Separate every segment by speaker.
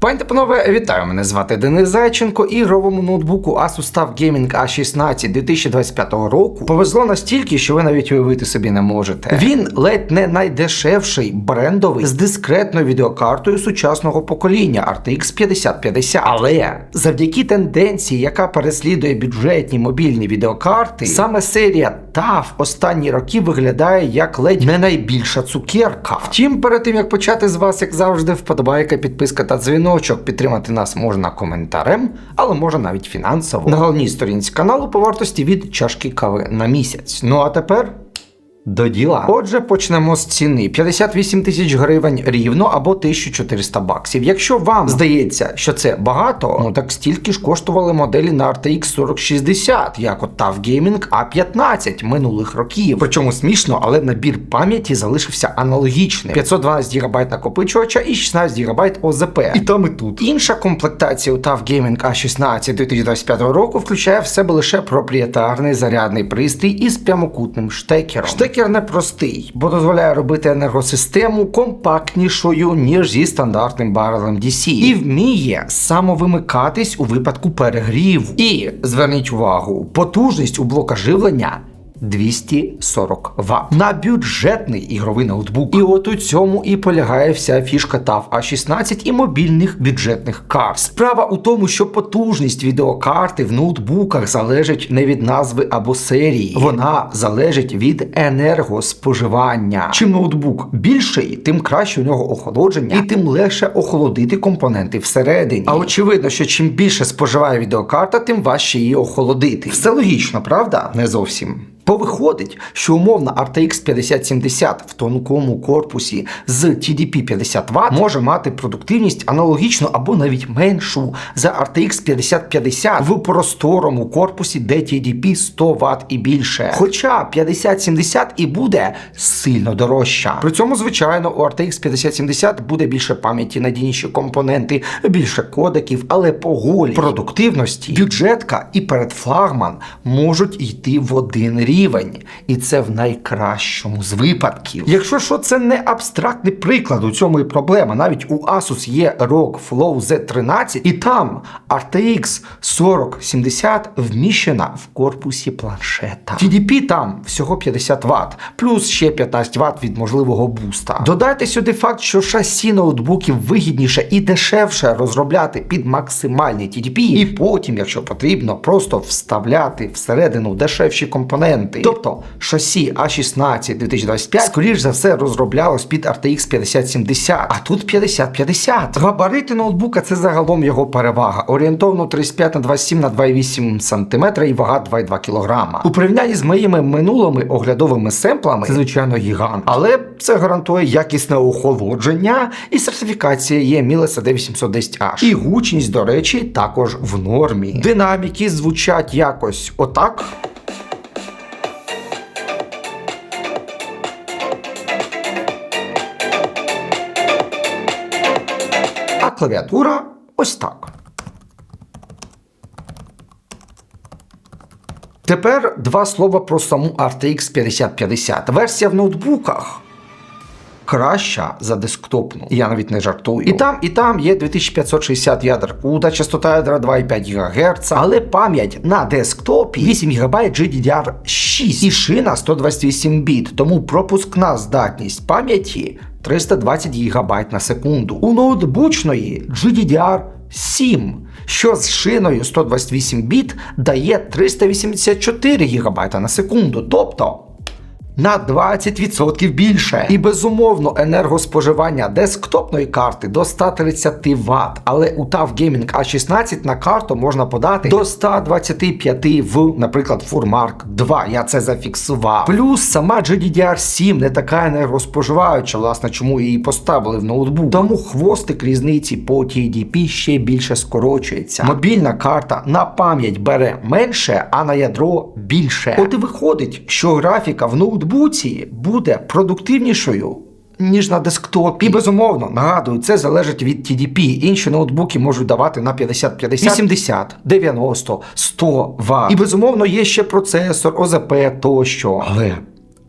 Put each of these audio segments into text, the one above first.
Speaker 1: Пані панове, вітаю! Мене звати Денис Зайченко. Ігровому ноутбуку Asus TUF Gaming A16 2025 року повезло настільки, що ви навіть уявити собі не можете. Він ледь не найдешевший брендовий з дискретною відеокартою сучасного покоління RTX 5050. Але завдяки тенденції, яка переслідує бюджетні мобільні відеокарти, саме серія TUF останні роки виглядає як ледь не найбільша цукерка. Втім, перед тим як почати з вас, як завжди, вподобайка, підписка та дзвіночок. Підтримати нас можна коментарем, але можна навіть фінансово. На головній сторінці каналу по вартості від чашки кави на місяць. Ну а тепер. До діла. Отже, почнемо з ціни: 58 тисяч гривень рівно або 1400 баксів. Якщо вам здається, що це багато, ну так стільки ж коштували моделі на RTX 4060, як от TUF Gaming A15 минулих років. Причому смішно, але набір пам'яті залишився аналогічним: 512 ГБ накопичувача і 16 ГБ ОЗП. І там і тут. Інша комплектація у TUF Gaming A16 2025 року включає в себе лише проприєтарний зарядний пристрій із прямокутним штекером. Штекер непростий, бо дозволяє робити енергосистему компактнішою, ніж зі стандартним барелем DC. І вміє самовимикатись у випадку перегріву. І зверніть увагу, потужність у блока живлення 240 Вт на бюджетний ігровий ноутбук. І от у цьому і полягає вся фішка TUF A16 і мобільних бюджетних карт. Справа у тому, що потужність відеокарти в ноутбуках залежить не від назви або серії, вона залежить від енергоспоживання. Чим ноутбук більший, тим краще у нього охолодження, і тим легше охолодити компоненти всередині. А очевидно, що чим більше споживає відеокарта, тим важче її охолодити. Все логічно, правда? Не зовсім. Повиходить, що умовна RTX 5070 в тонкому корпусі з TDP 50 Вт може мати продуктивність аналогічну або навіть меншу за RTX 5050 в просторому корпусі, де TDP 100 Вт і більше. Хоча 5070 і буде сильно дорожча. При цьому, звичайно, у RTX 5070 буде більше пам'яті, надійніші компоненти, більше кодеків, але по голій продуктивності бюджетка і передфлагман можуть йти в один рівень рівень, і це в найкращому з випадків. Якщо що, це не абстрактний приклад у цьому і проблема. Навіть у Asus є ROG Flow Z13, і там RTX 4070 вміщена в корпусі планшета. TDP там всього 50 Вт, плюс ще 15 Вт від можливого буста. Додайте сюди факт, що шасі ноутбуків вигідніше і дешевше розробляти під максимальний TDP, і потім, якщо потрібно, просто вставляти всередину дешевші компоненти. Тобто шасі A16 2025, скоріш за все, розроблялось під RTX 5070, а тут 5050. Габарити ноутбука це загалом його перевага. Орієнтовно 35 на 27 на 2,8 см і вага 2,2 кг. У порівнянні з моїми минулими оглядовими семплами, це звичайно гігант, але це гарантує якісне охолодження і сертифікація є Miles D810H. І гучність, до речі, також в нормі. Динаміки звучать якось отак. Клавіатура ось так. Тепер два слова про саму RTX 5050. Версія в ноутбуках. Краща за десктопну, я навіть не жартую. І там, і там є 2560 ядер CUDA, частота ядра 2,5 ГГц, але пам'ять на десктопі 8 ГБ GDDR6 і шина 128 біт, тому пропускна здатність пам'яті 320 ГБ на секунду. У ноутбучної GDDR 7, що з шиною 128 біт дає 384 ГБ на секунду. Тобто на 20% більше. І безумовно, енергоспоживання десктопної карти до 130 Вт. Але у TUF Gaming A16 на карту можна подати до 125 в, наприклад, FurMark 2. Я це зафіксував. Плюс сама GDDR7 не така енергоспоживаюча, власне, чому її поставили в ноутбук. Тому хвостик різниці по TDP ще більше скорочується. Мобільна карта на пам'ять бере менше, а на ядро більше. От і виходить, що графіка в ноутбуку ноутбуці буде продуктивнішою. Ніж на десктопі. І безумовно, нагадую, це залежить від TDP. Інші ноутбуки можуть давати на 50, 50, 80, 90, 100 Вт. І безумовно є ще процесор, ОЗП тощо. Але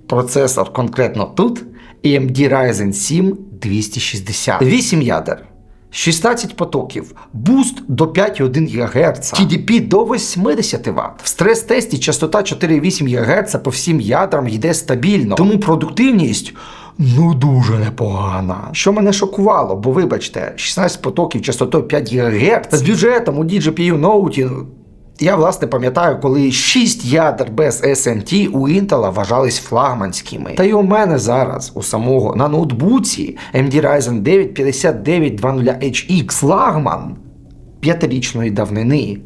Speaker 1: процесор конкретно тут AMD Ryzen 7 260. 8 ядер. 16 потоків, буст до 5,1 ГГц, TDP до 80 Вт. В стрес-тесті частота 4,8 ГГц по всім ядрам йде стабільно, тому продуктивність. Ну дуже непогана. Що мене шокувало, бо вибачте, 16 потоків частотою 5 ГГц з бюджетом у DJPU ноуті. Я власне пам'ятаю, коли 6 ядер без SMT у Intel вважались флагманськими. Та й у мене зараз у самого на ноутбуці AMD Ryzen 9 5920HX флагман п'ятирічної давнини.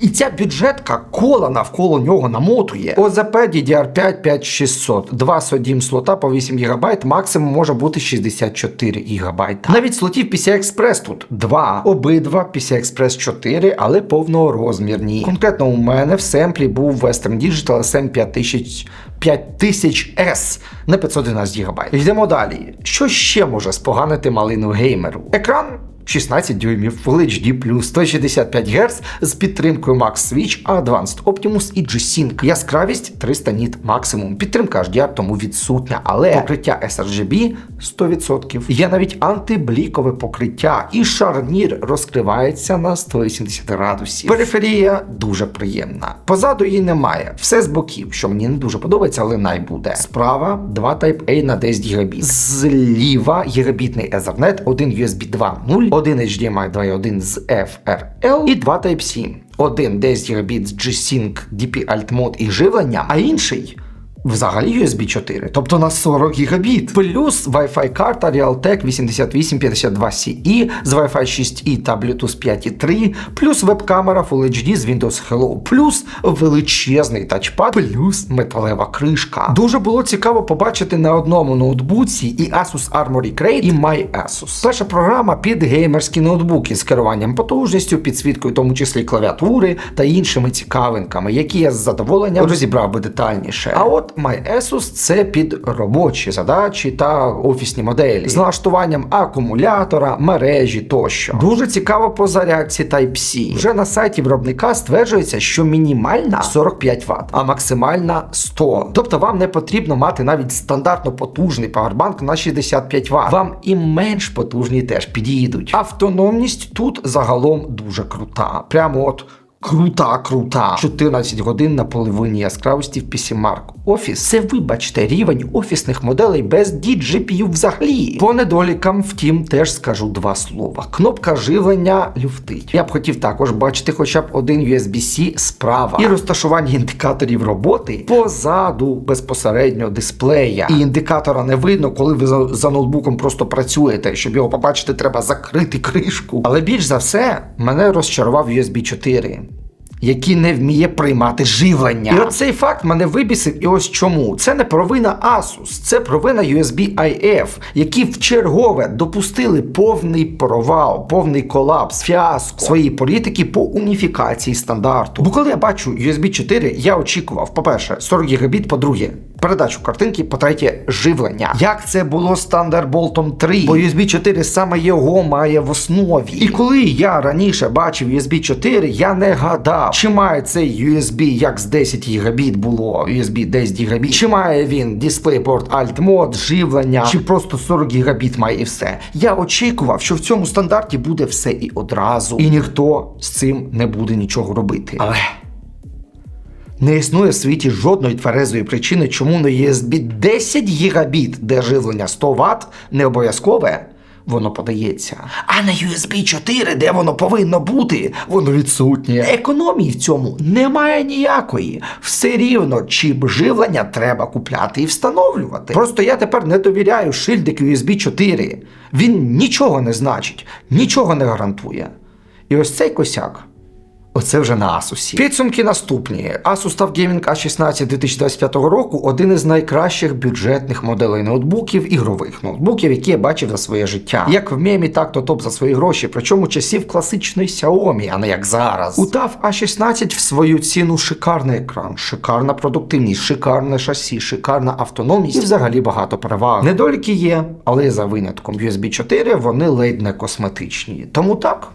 Speaker 1: І ця бюджетка кола навколо нього намотує. ОЗП DDR5 5600, 2 SODIMM слота по 8 ГБ, максимум може бути 64 ГБ. Навіть слотів PCI Express тут 2. Обидва PCI Express 4, але повнорозмірні. Конкретно у мене в семплі був Western Digital SM5000 5000S на 511 ГБ. Йдемо далі. Що ще може споганити малину геймеру? Екран 16 дюймів Full HD+, 165 Гц з підтримкою Max Switch, Advanced Optimus і G-Sync. Яскравість 300 ніт максимум. Підтримка HDR тому відсутня, але покриття sRGB 100%. Є навіть антиблікове покриття, і шарнір розкривається на 180 градусів. Периферія дуже приємна. Позаду її немає. Все з боків, що мені не дуже подобається, але най буде. Справа 2 Type-A на 10 гігабіт. Зліва гігабітний Ethernet, один USB 2.0, один HDMI 2.1 з FRL і два Type-C. Один 10 гігабіт з G-Sync, DP Alt Mode і живлення, а інший Взагалі USB 4, тобто на 40 гігабіт. Плюс Wi-Fi карта Realtek 8852CE з Wi-Fi 6E та Bluetooth 5.3, плюс веб-камера Full HD з Windows Hello, плюс величезний тачпад, плюс металева кришка. Дуже було цікаво побачити на одному ноутбуці і Asus Armory Crate, і MyAsus. Перша програма під геймерські ноутбуки з керуванням потужністю, підсвіткою, в тому числі клавіатури та іншими цікавинками, які я з задоволенням розібрав би детальніше. А от MyAsus це під робочі задачі та офісні моделі з налаштуванням акумулятора, мережі тощо. Дуже цікаво по зарядці Type-C. Вже на сайті виробника стверджується, що мінімальна 45 Вт, а максимальна 100. Тобто вам не потрібно мати навіть стандартно потужний павербанк на 65 Вт. Вам і менш потужні теж підійдуть. Автономність тут загалом дуже крута. Прямо от. Крута, крута. 14 годин на половині яскравості в PC Mark Office. Це, вибачте, рівень офісних моделей без DGPU взагалі. По недолікам, втім, теж скажу два слова. Кнопка живлення люфтить. Я б хотів також бачити хоча б один USB-C справа. І розташування індикаторів роботи позаду безпосередньо дисплея. І індикатора не видно, коли ви за, за ноутбуком просто працюєте. Щоб його побачити, треба закрити кришку. Але більш за все, мене розчарував USB 4 який не вміє приймати живлення. І оцей факт мене вибісив. І ось чому. Це не провина Asus, це провина USB IF, які в чергове допустили повний провал, повний колапс, фіаско своєї політики по уніфікації стандарту. Бо коли я бачу USB 4, я очікував, по-перше, 40 гігабіт, по-друге, передачу картинки, по-третє, живлення. Як це було з Thunderbolt 3? Бо USB 4 саме його має в основі. І коли я раніше бачив USB 4, я не гадав, чи має цей USB як з 10 гігабіт було, USB 10 гігабіт, чи має він DisplayPort Alt живлення, чи просто 40 гігабіт має і все. Я очікував, що в цьому стандарті буде все і одразу, і ніхто з цим не буде нічого робити. Але. Не існує в світі жодної тверезої причини, чому на USB 10 гігабіт, де живлення 100 Вт, не обов'язкове, воно подається. А на USB 4, де воно повинно бути, воно відсутнє. Економії в цьому немає ніякої. Все рівно чіп живлення треба купляти і встановлювати. Просто я тепер не довіряю шильдик USB 4. Він нічого не значить, нічого не гарантує. І ось цей косяк. Оце вже на Asus. Підсумки наступні. Asus TUF Gaming A16 2025 року один із найкращих бюджетних моделей ноутбуків, ігрових ноутбуків, які я бачив за своє життя. Як в мемі, так то топ за свої гроші, причому часів класичної Xiaomi, а не як зараз. У TUF A16 в свою ціну шикарний екран, шикарна продуктивність, шикарне шасі, шикарна автономність і взагалі багато переваг. Недоліки є, але за винятком USB 4 вони ледь не косметичні. Тому так.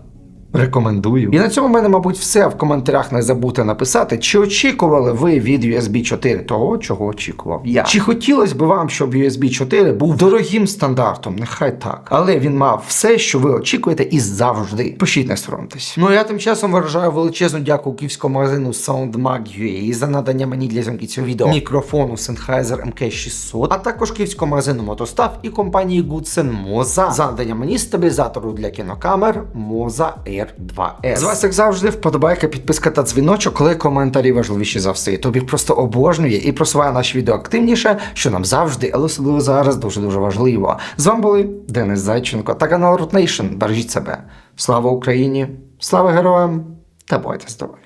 Speaker 1: Рекомендую. І на цьому в мене, мабуть, все. В коментарях не забудьте написати, чи очікували ви від USB 4 того, чого очікував я. Чи хотілося б вам, щоб USB 4 був дорогим стандартом? Нехай так. Але він мав все, що ви очікуєте, і завжди. Пишіть, не соромтесь. Ну а я тим часом виражаю величезну дяку київському магазину SoundMag.ua за надання мені для зйомки цього відео мікрофону Sennheiser MK600, а також київському магазину Мотостав і компанії Goodsen Moza за надання мені стабілізатору для кінокамер Moza Air 2S. З вас, як завжди, вподобайка, підписка та дзвіночок, коли коментарі важливіші за все. Тобі просто обожнює і просуває наші відео активніше, що нам завжди, але особливо зараз дуже дуже важливо. З вами були Денис Зайченко та канал Root Nation. Бережіть себе. Слава Україні! Слава героям! Та бойтесь здорові!